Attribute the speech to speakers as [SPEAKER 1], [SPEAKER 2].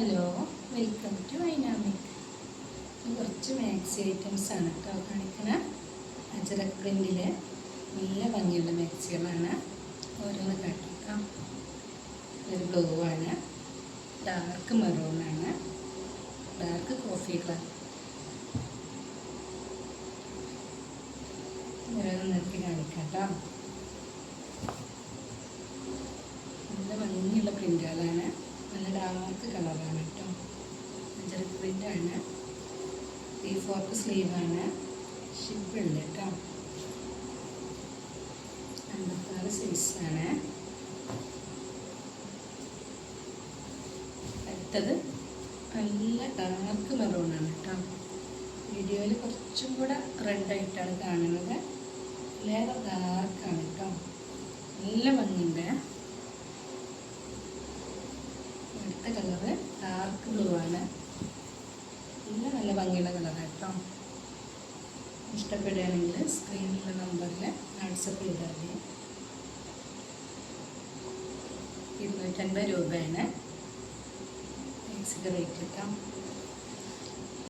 [SPEAKER 1] Hello welcome to ഐനാമിക് കുറച്ച് maxi items ആണ് കേട്ടോ കാണിക്കണ. അജറക് പ്രിന്റിൽ നല്ല ഭംഗിയുള്ള മാക്സികളാണ്. ഓരോന്ന് കാട്ടിക്കാം. ഒരു ബ്ലൂ ആണ്. ഡാർക്ക് മെറൂൺ ആണ്. Dark coffee colour. ഓരോന്ന് നിർത്തി കാണിക്കാം കേട്ടോ നല്ല ഭംഗിയുള്ള പ്രിന്റുകളാണ് നല്ല ഡാർക്ക് കളറാണ് കേട്ടോ. അഞ്ചര പ്രിന്റാണ് ഈ ഫോർത്ത് സ്ലീവാണ് ഷിപ്പ് ഉണ്ട് കേട്ടോ. അമ്പത്താറ് സൈസാണ് അടുത്തത് നല്ല ഡാർക്ക് മെറൂണാണ് കേട്ടോ. വീഡിയോയിൽ കുറച്ചും കൂടെ റെഡായിട്ടാണ് കാണുന്നത്. ലേറെ ഡാർക്കാണ് കേട്ടോ നല്ല ഭംഗിയുണ്ട് അടുത്ത കളറ് ഡാർക്ക് ബ്ലൂ ആണ്. നല്ല നല്ല ഭംഗിയുള്ള കളറാണ് കേട്ടോ ഇഷ്ടപ്പെടുകയാണെങ്കിൽ സ്ക്രീനിലുള്ള നമ്പറിൽ വാട്സപ്പ് ചെയ്താൽ മതി. ഇരുന്നൂറ്റൻപത് രൂപയാണ്. മാക്സിന്റെ റേറ്റ് കേട്ടോ